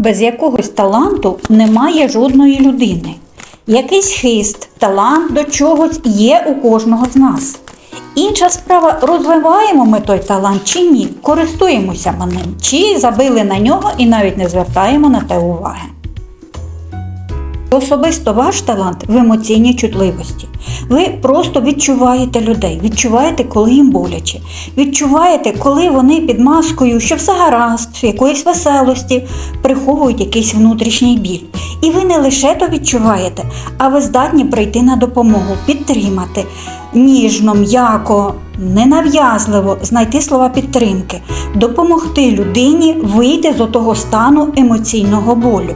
Без якогось таланту немає жодної людини. Якийсь хист, талант до чогось є у кожного з нас. Інша справа, розвиваємо ми той талант чи ні, користуємося ми ним, чи забили на нього і навіть не звертаємо на те уваги. Особисто ваш талант в емоційній чутливості. Ви просто відчуваєте людей, відчуваєте, коли їм боляче, відчуваєте, коли вони під маскою, що все гаразд, якоїсь веселості, приховують якийсь внутрішній біль. І ви не лише то відчуваєте, а ви здатні прийти на допомогу, підтримати ніжно, м'яко, ненав'язливо знайти слова підтримки, допомогти людині вийти з того стану емоційного болю.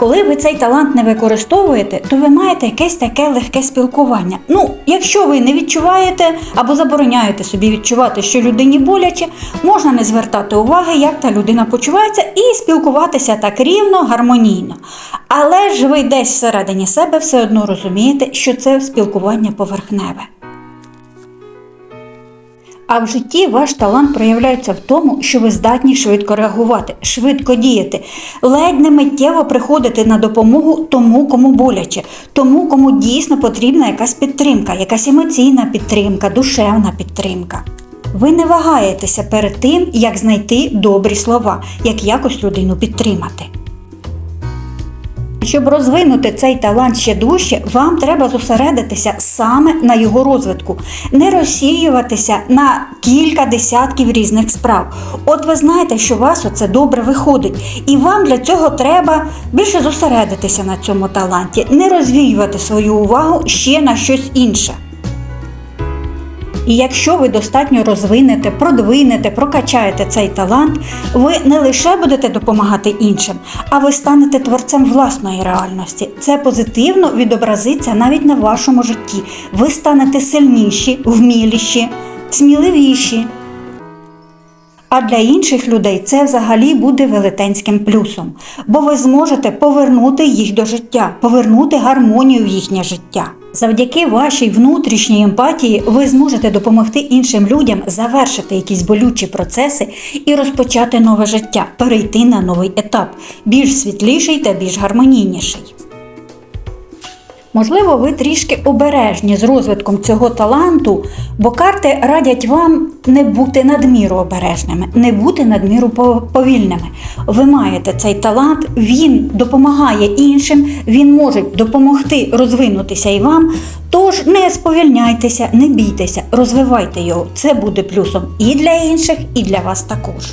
Коли ви цей талант не використовуєте, то ви маєте якесь таке легке спілкування. Ну, якщо ви не відчуваєте або забороняєте собі відчувати, що людині боляче, можна не звертати уваги, як та людина почувається, і спілкуватися так рівно, гармонійно. Але ж ви десь всередині себе все одно розумієте, що це спілкування поверхневе. А в житті ваш талант проявляється в тому, що ви здатні швидко реагувати, швидко діяти, ледь не миттєво приходити на допомогу тому, кому боляче, тому, кому дійсно потрібна якась підтримка, якась емоційна підтримка, душевна підтримка. Ви не вагаєтеся перед тим, як знайти добрі слова, як якось людину підтримати. Щоб розвинути цей талант ще дужче, вам треба зосередитися саме на його розвитку, не розсіюватися на кілька десятків різних справ. От ви знаєте, що у вас оце добре виходить, і вам для цього треба більше зосередитися на цьому таланті, не розвіювати свою увагу ще на щось інше. І якщо ви достатньо розвинете, продвинете, прокачаєте цей талант, ви не лише будете допомагати іншим, а ви станете творцем власної реальності. Це позитивно відобразиться навіть на вашому житті. Ви станете сильніші, вміліші, сміливіші. А для інших людей це взагалі буде велетенським плюсом, бо ви зможете повернути їх до життя, повернути гармонію в їхнє життя. Завдяки вашій внутрішній емпатії ви зможете допомогти іншим людям завершити якісь болючі процеси і розпочати нове життя, перейти на новий етап, більш світліший та більш гармонійніший. Можливо, ви трішки обережні з розвитком цього таланту, бо карти радять вам не бути надміру обережними, не бути надміру по- повільними. Ви маєте цей талант, він допомагає іншим, він може допомогти розвинутися і вам. Тож не сповільняйтеся, не бійтеся, розвивайте його. Це буде плюсом і для інших, і для вас також.